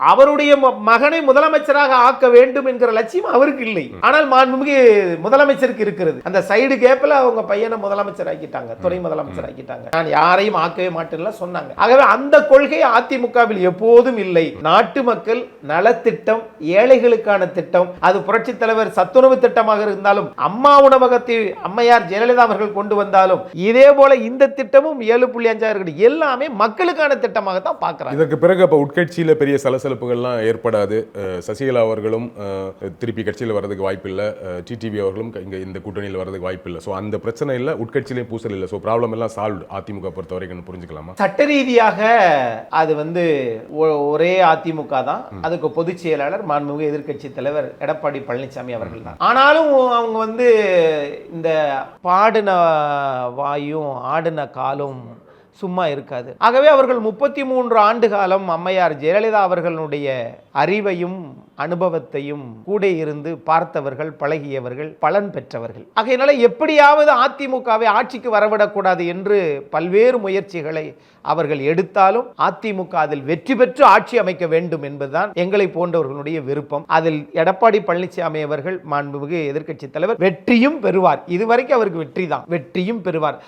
அவருடைய மகனை முதலமைச்சராக ஆக்க வேண்டும் என்கிற லட்சியம் அவருக்கு இல்லை. ஆனால் மாண்புமிகு முதலமைச்சருக்கு இருக்கிறது. அந்த சைடு கேப்ல அவங்க பையனை முதலமைச்சர் ஆக்கிட்டாங்க துணை முதலமைச்சர் ஆக்கிட்டாங்க நான் யாரையும் ஆக்கவே மாட்டேன்ல சொன்னாங்க. ஆகவே அந்த கொள்கை அதிமுகவில் எப்போதும் இல்லை. நாட்டு மக்கள் நலத்திட்டம் ஏழைகளுக்கான திட்டம் அது புரட்சி தலைவர் சத்துணவு திட்டமாக இருந்தாலும் அம்மா உணவகத்தை அம்மையார் ஜெயலலிதா அவர்கள் கொண்டு வந்தாலும் இதே போல இந்த திட்டமும் ஏழு புள்ளி அஞ்சாயிரம் எல்லாமே மக்களுக்கான திட்டமாக தான் பார்க்கறாங்க. இதற்கு பிறகு அப்ப உட்கட்சியில பெரிய சலசலப்புகள்லாம் ஏற்படாது. சசிகலா அவர்களும் திருப்பி கட்சியில் வர்றதுக்கு வாய்ப்பு இல்லை டிடிவி அவர்களும் இங்க இந்த கூட்டணியில் வர்றதுக்கு வாய்ப்பு இல்லை ஸோ அந்த பிரச்சனை இல்லை உட்கட்சியிலையும் பூசல் இல்லை. ஸோ ப்ராப்ளம் எல்லாம் சால்வ் அதிமுக பொறுத்த வரைக்கும் புரிஞ்சுக்கலாமா? சட்ட ரீதியாக அது வந்து ஒரே அதிமுக தான். அதுக்கு பொதுச் செயலாளர் மாண்புமிகு எதிர்க்கட்சி தலைவர் எடப்பாடி பழனிசாமி அவர்கள் தான். ஆனாலும் அவங்க வந்து இந்த பாடின வாயும் ஆடின காலும் சும்மா இருக்காது. ஆகவே அவர்கள் முப்பத்தி மூன்று ஆண்டு காலம் அம்மையார் ஜெயலலிதா அவர்களுடைய அறிவையும் அனுபவத்தையும் கூட இருந்து பார்த்தவர்கள் பழகியவர்கள் பலன் பெற்றவர்கள். ஆகையினால எப்படியாவது அதிமுகவை ஆட்சிக்கு வரவிடக்கூடாது என்று பல்வேறு முயற்சிகளை அவர்கள் எடுத்தாலும் அதிமுக அதில் வெற்றி பெற்று ஆட்சி அமைக்க வேண்டும் என்பதுதான் எங்களை போன்றவர்களுடைய விருப்பம். அதில் எடப்பாடி பழனிசாமி அவர்கள் மாண்புமிகு எதிர்க்கட்சி தலைவர் வெற்றியும் பெறுவார். இதுவரைக்கும் அவருக்கு வெற்றி தான் வெற்றியும் பெறுவார்.